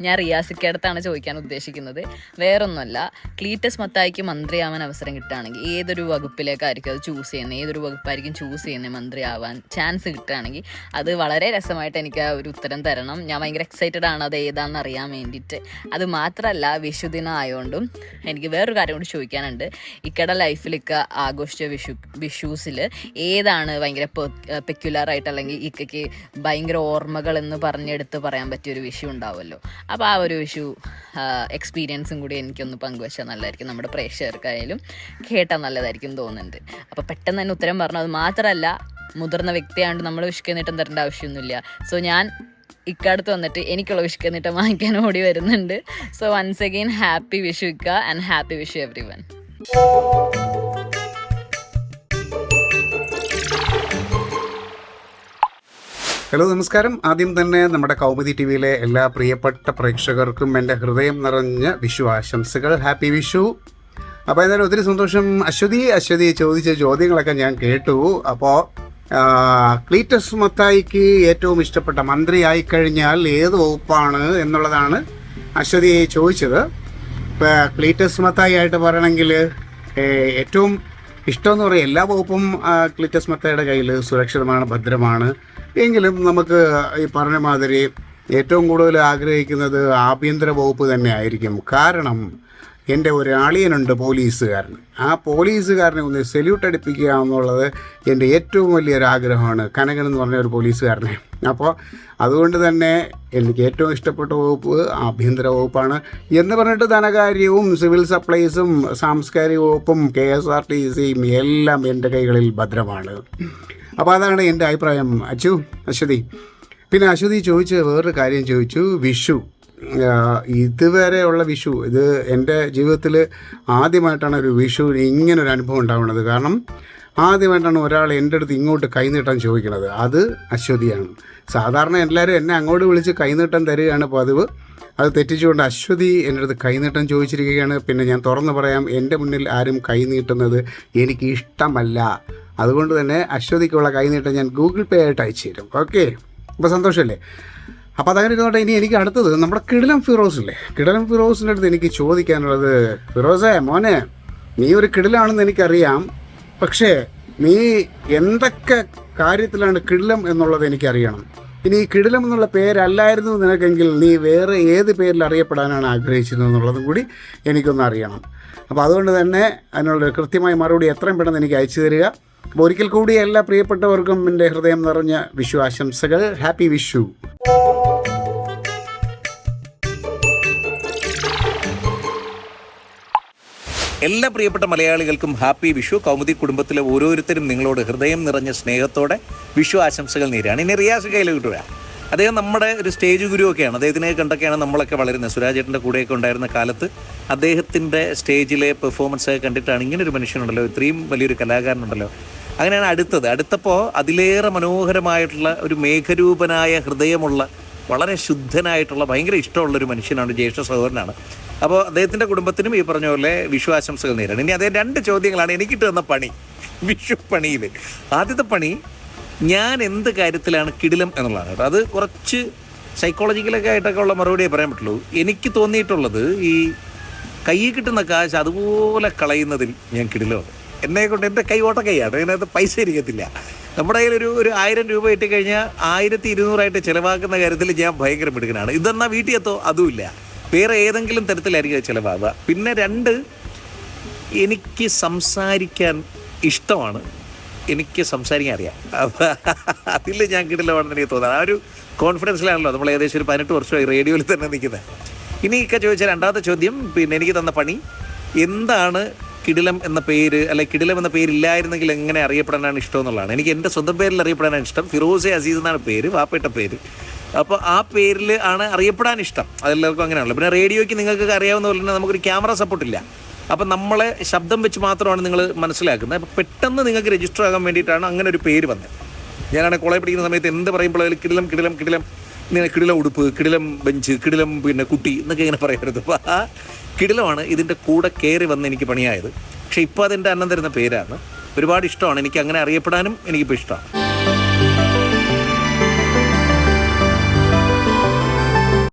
ഞാൻ റിയാസിക്കടുത്താണ് ചോദിക്കാൻ ഉദ്ദേശിക്കുന്നത്. വേറൊന്നുമല്ല ക്ലീറ്റസ് മത്തായിക്ക് മന്ത്രിയാവാൻ അവസരം കിട്ടുകയാണെങ്കിൽ ഏതൊരു വകുപ്പിലേക്കായിരിക്കും അത് ചൂസ് ചെയ്യുന്നത്? ഏതൊരു വകുപ്പായിരിക്കും ചൂസ് ചെയ്യുന്നത് മന്ത്രിയാവാൻ ചാൻസ് കിട്ടുകയാണെങ്കിൽ അത് വളരെ രസമായിട്ട് എനിക്ക് ആ ഒരു ഉത്തരം തരണം. ഞാൻ ഭയങ്കര എക്സൈറ്റഡ് ആണ് അത് ഏതാണെന്ന് അറിയാൻ വേണ്ടിയിട്ട്. അത് മാത്രമല്ല വിഷുദിനം ആയതുകൊണ്ടും എനിക്ക് വേറൊരു കാര്യം കൂടി ചോദിക്കാനുണ്ട്. ഇക്കടെ ലൈഫിലൊക്കെ ആഘോഷിച്ച വിഷു വിഷൂസിൽ ഏതാണ് ഭയങ്കര പെക്യുലറായിട്ട് അല്ലെങ്കിൽ ഇക്കയ്ക്ക് ഭയങ്കര ഓർമ്മകൾ എന്ന് പറഞ്ഞെടുത്ത് പറയാൻ പറ്റിയ ഒരു വിഷു ഉണ്ടാവുമല്ലോ? അപ്പോൾ ആ ഒരു ഇഷ്യൂ എക്സ്പീരിയൻസും കൂടി എനിക്കൊന്ന് പങ്കുവച്ചാൽ നല്ലതായിരിക്കും. നമ്മുടെ പ്രേക്ഷകർക്കായാലും കേട്ടാൽ നല്ലതായിരിക്കും തോന്നുന്നുണ്ട്. അപ്പോൾ പെട്ടെന്ന് തന്നെ ഉത്തരം പറഞ്ഞു അത് മാത്രമല്ല മുതിർന്ന വ്യക്തിയാണ്ട് നമ്മൾ വിഷുക്കന്നിട്ടം തരേണ്ട ആവശ്യമൊന്നുമില്ല. സോ ഞാൻ ഇക്കടുത്ത് വന്നിട്ട് എനിക്കുള്ള വിഷുക്കന്നിട്ടം വാങ്ങിക്കാൻ ഓടി വരുന്നുണ്ട്. So once again happy Vishu ഇക്ക and happy Vishu everyone hello നമസ്കാരം. ആദ്യം തന്നെ നമ്മുടെ കൗമുദി ടി വിയിലെ എല്ലാ പ്രിയപ്പെട്ട പ്രേക്ഷകർക്കും എന്റെ ഹൃദയം നിറഞ്ഞ വിഷു ആശംസകൾ. ഹാപ്പി വിഷു. അപ്പോൾ എന്തായാലും ഒത്തിരി സന്തോഷം. അശ്വതി അശ്വതി ചോദിച്ച ചോദ്യങ്ങളൊക്കെ ഞാൻ കേട്ടു. അപ്പോൾ ക്ലീറ്റസ് മത്തായിക്ക് ഏറ്റവും ഇഷ്ടപ്പെട്ട മന്ത്രി ആയിക്കഴിഞ്ഞാൽ ഏത് വകുപ്പാണ് എന്നുള്ളതാണ് അശ്വതി ചോദിച്ചത്. ഇപ്പോൾ ക്ലീറ്റസ് മത്തായി ആയിട്ട് പറയണമെങ്കിൽ ഏറ്റവും ഇഷ്ടമെന്ന് പറയും. എല്ലാ വകുപ്പും ക്ലിറ്റസ് മത്തയുടെ കയ്യിൽ സുരക്ഷിതമാണ് ഭദ്രമാണ്. എങ്കിലും നമുക്ക് ഈ പറഞ്ഞ മാതിരി ഏറ്റവും കൂടുതൽ ആഗ്രഹിക്കുന്നത് ആഭ്യന്തര വകുപ്പ് തന്നെ ആയിരിക്കും. കാരണം എന്റെ ഒരു അളിയനുണ്ട് പോലീസുകാരൻ. ആ പോലീസുകാരനെ ഒന്ന് സെല്യൂട്ട് അടിപ്പിക്കുക എന്നുള്ളത് എന്റെ ഏറ്റവും വലിയൊരു ആഗ്രഹമാണ്. കനകൻ എന്ന് പറഞ്ഞ ഒരു പോലീസുകാരനെ. അപ്പോൾ അതുകൊണ്ട് തന്നെ എനിക്ക് ഏറ്റവും ഇഷ്ടപ്പെട്ട വകുപ്പ് ആഭ്യന്തര വകുപ്പാണ്. എന്ന് പറഞ്ഞിട്ട് ധനകാര്യവും സിവിൽ സപ്ലൈസും സാംസ്കാരിക വകുപ്പും കെ എസ് ആർ ടി സിയും എല്ലാം എന്റെ കൈകളിൽ ഭദ്രമാണ്. അപ്പോൾ അതാണ് എന്റെ അഭിപ്രായം. അച്ചു അശ്വതി. പിന്നെ അശ്വതി ചോദിച്ച വേറൊരു കാര്യം ചോദിച്ചു. വിഷു. ഇതുവരെയുള്ള വിഷു ഇത് എന്റെ ജീവിതത്തിൽ ആദ്യമായിട്ടാണ് ഒരു വിഷു ഇങ്ങനൊരു അനുഭവം ഉണ്ടാവുന്നത്. കാരണം ആദ്യമായിട്ടാണ് ഒരാൾ എന്റെ അടുത്ത് ഇങ്ങോട്ട് കൈനീട്ടാൻ ചോദിക്കുന്നത് അത് അശ്വതിയാണ്. സാധാരണ എല്ലാവരും എന്നെ അങ്ങോട്ട് വിളിച്ച് കൈനീട്ടം തരികയാണ് പതിവ്. അത് തെറ്റിച്ചുകൊണ്ട് അശ്വതി എന്റെ അടുത്ത് കൈനീട്ടം ചോദിച്ചിരിക്കുകയാണ്. പിന്നെ ഞാൻ തുറന്നു പറയാം എന്റെ മുന്നിൽ ആരും കൈനീട്ടുന്നത് എനിക്ക് ഇഷ്ടമല്ല. അതുകൊണ്ട് തന്നെ അശ്വതിക്കുള്ള കൈനീട്ടം ഞാൻ ഗൂഗിൾ പേ ആയിട്ട് അയച്ചു തരും. ഓക്കെ? അപ്പോൾ സന്തോഷമല്ലേ? അപ്പോൾ അതങ്ങനെ ഇരുന്നോട്ടെ ഇനി എനിക്ക് അടുത്തത് നമ്മുടെ കിടിലം ഫിറോസ് ഇല്ലേ കിടിലം ഫിറോസിന്റെ അടുത്ത് എനിക്ക് ചോദിക്കാനുള്ളത് ഫിറോസേ മോനെ നീ ഒരു കിടിലാണെന്ന് എനിക്കറിയാം പക്ഷേ നീ എന്തൊക്കെ കാര്യത്തിലാണ് കിടിലം എന്നുള്ളത് എനിക്കറിയണം. ഇനി കിടിലം എന്നുള്ള പേരല്ലായിരുന്നു നിനക്കെങ്കിൽ നീ വേറെ ഏത് പേരിൽ അറിയപ്പെടാനാണ് ആഗ്രഹിച്ചിരുന്നത് എന്നുള്ളതും കൂടി എനിക്കൊന്ന് അറിയണം. അപ്പോൾ അതുകൊണ്ട് തന്നെ അതിനുള്ള കൃത്യമായ മറുപടി എത്രയും പെട്ടെന്ന് എനിക്ക് അയച്ചു തരിക. അപ്പോൾ ഒരിക്കൽ കൂടി എല്ലാ പ്രിയപ്പെട്ടവർക്കും എന്റെ ഹൃദയം നിറഞ്ഞ വിഷു ആശംസകൾ. ഹാപ്പി വിഷു എല്ലാ പ്രിയപ്പെട്ട മലയാളികൾക്കും ഹാപ്പി വിഷു. കൗമുദി കുടുംബത്തിലെ ഓരോരുത്തരും നിങ്ങളോട് ഹൃദയം നിറഞ്ഞ സ്നേഹത്തോടെ വിഷു ആശംസകൾ നേരാണ് ഇനി റിയാസ് കയ്യിൽ കിട്ടുക അദ്ദേഹം നമ്മുടെ ഒരു സ്റ്റേജ് ഗുരുവൊക്കെയാണ്. അദ്ദേഹത്തിനെ കണ്ടൊക്കെയാണ് നമ്മളൊക്കെ വളരുന്നത്. സുരാജേട്ടന്റെ കൂടെയൊക്കെ ഉണ്ടായിരുന്ന കാലത്ത് അദ്ദേഹത്തിന്റെ സ്റ്റേജിലെ പെർഫോമൻസ് ഒക്കെ കണ്ടിട്ടാണ് ഇങ്ങനൊരു മനുഷ്യനുണ്ടല്ലോ. ഇത്രയും വലിയൊരു കലാകാരനുണ്ടല്ലോ. അങ്ങനെയാണ് അടുത്തത്. അടുത്തപ്പോൾ അതിലേറെ മനോഹരമായിട്ടുള്ള ഒരു മേഘരൂപനായ ഹൃദയമുള്ള വളരെ ശുദ്ധനായിട്ടുള്ള ഭയങ്കര ഇഷ്ടമുള്ളൊരു മനുഷ്യനാണ് ജ്യേഷ്ഠ സഹോദരനാണ്. അപ്പോൾ അദ്ദേഹത്തിന്റെ കുടുംബത്തിനും ഈ പറഞ്ഞ പോലെ വിഷു ആശംസകൾ നേരിടണം ഇനി അദ്ദേഹം രണ്ട് ചോദ്യങ്ങളാണ് എനിക്കിട്ട് തന്ന പണി. വിഷു പണിയിൽ ആദ്യത്തെ പണി ഞാൻ എന്ത് കാര്യത്തിലാണ് കിടിലം എന്നുള്ളതാണ്. അത് കുറച്ച് സൈക്കോളജിക്കലൊക്കെ ആയിട്ടൊക്കെ ഉള്ള മറുപടിയേ പറയാൻ പറ്റുള്ളൂ. എനിക്ക് തോന്നിയിട്ടുള്ളത് ഈ കയ്യിൽ കിട്ടുന്ന കാശ് അതുപോലെ കളയുന്നതിൽ ഞാൻ കിടിലമാണ്. എന്നെ കൊണ്ട് എന്റെ കൈ ഓട്ട കൈയാണ് അതിനകത്ത് പൈസ ഇരിക്കത്തില്ല. നമ്മുടെ കയ്യിൽ ഒരു ഒരു ആയിരം രൂപ ഇട്ട് കഴിഞ്ഞാൽ ആയിരത്തി ഇരുന്നൂറായിട്ട് ചിലവാക്കുന്ന കാര്യത്തിൽ ഞാൻ ഭയങ്കര മിടുക്കനാണ്. ഇതെന്നാൽ വീട്ടിൽ എത്തോ? അതുമില്ല. വേറെ ഏതെങ്കിലും തരത്തിലായിരിക്കും ചിലവാകുക പിന്നെ രണ്ട് എനിക്ക് സംസാരിക്കാൻ ഇഷ്ടമാണ്. എനിക്ക് സംസാരിക്കാൻ അറിയാം. അതിൽ ഞാൻ കിടിലമാണെന്ന് എനിക്ക് തോന്നുന്നത് ആ ഒരു കോൺഫിഡൻസിലാണല്ലോ നമ്മൾ ഏകദേശം ഒരു പതിനെട്ട് വർഷമായി റേഡിയോയിൽ തന്നെ നിൽക്കുന്നത്. ഇനി ഇക്ക ചോദിച്ച രണ്ടാമത്തെ ചോദ്യം പിന്നെ എനിക്ക് തന്ന പണി. എന്താണ് കിടിലം എന്ന പേര് അല്ലെ കിടിലം എന്ന പേരില്ലായിരുന്നെങ്കിൽ എങ്ങനെ അറിയപ്പെടാനാണ് ഇഷ്ടം എന്നുള്ളതാണ്. എനിക്ക് എന്റെ സ്വന്തം പേരിൽ അറിയപ്പെടാനാണ് ഇഷ്ടം. ഫിറോസെ അസീസ് എന്നാണ് പേര് വാപ്പയുടെ പേര്. അപ്പോൾ ആ പേരിൽ ആണ് അറിയപ്പെടാൻ ഇഷ്ടം. അതെല്ലാവർക്കും അങ്ങനെയാണല്ലോ. പിന്നെ റേഡിയോയ്ക്ക് നിങ്ങൾക്ക് അറിയാവുന്ന പോലെ തന്നെ നമുക്കൊരു ക്യാമറ സപ്പോർട്ടില്ല അപ്പം നമ്മളെ ശബ്ദം വെച്ച് മാത്രമാണ് നിങ്ങൾ മനസ്സിലാക്കുന്നത്. അപ്പൊ പെട്ടെന്ന് നിങ്ങൾക്ക് രജിസ്റ്റർ ആകാൻ വേണ്ടിയിട്ടാണ് അങ്ങനെ ഒരു പേര് വന്നത്. ഞാനാണെങ്കിൽ കോളേജ് പഠിക്കുന്ന സമയത്ത് എന്ത് പറയുമ്പോൾ അതിൽ കിടിലം കിടിലം കിടിലം. ഇങ്ങനെ കിടിലം ഉടുപ്പ് കിടിലം ബെഞ്ച് കിടിലം പിന്നെ കുട്ടി എന്നൊക്കെ ഇങ്ങനെ പറയരുത്. അപ്പോൾ ആ കിടിലമാണ് ഇതിന്റെ കൂടെ കയറി വന്ന് എനിക്ക് പണിയായത്. പക്ഷേ ഇപ്പോൾ അതെന്റെ അന്നം തരുന്ന പേരാണ്. ഒരുപാട് ഇഷ്ടമാണ്. എനിക്ക് അങ്ങനെ അറിയപ്പെടാനും എനിക്കിപ്പോൾ ഇഷ്ടമാണ്.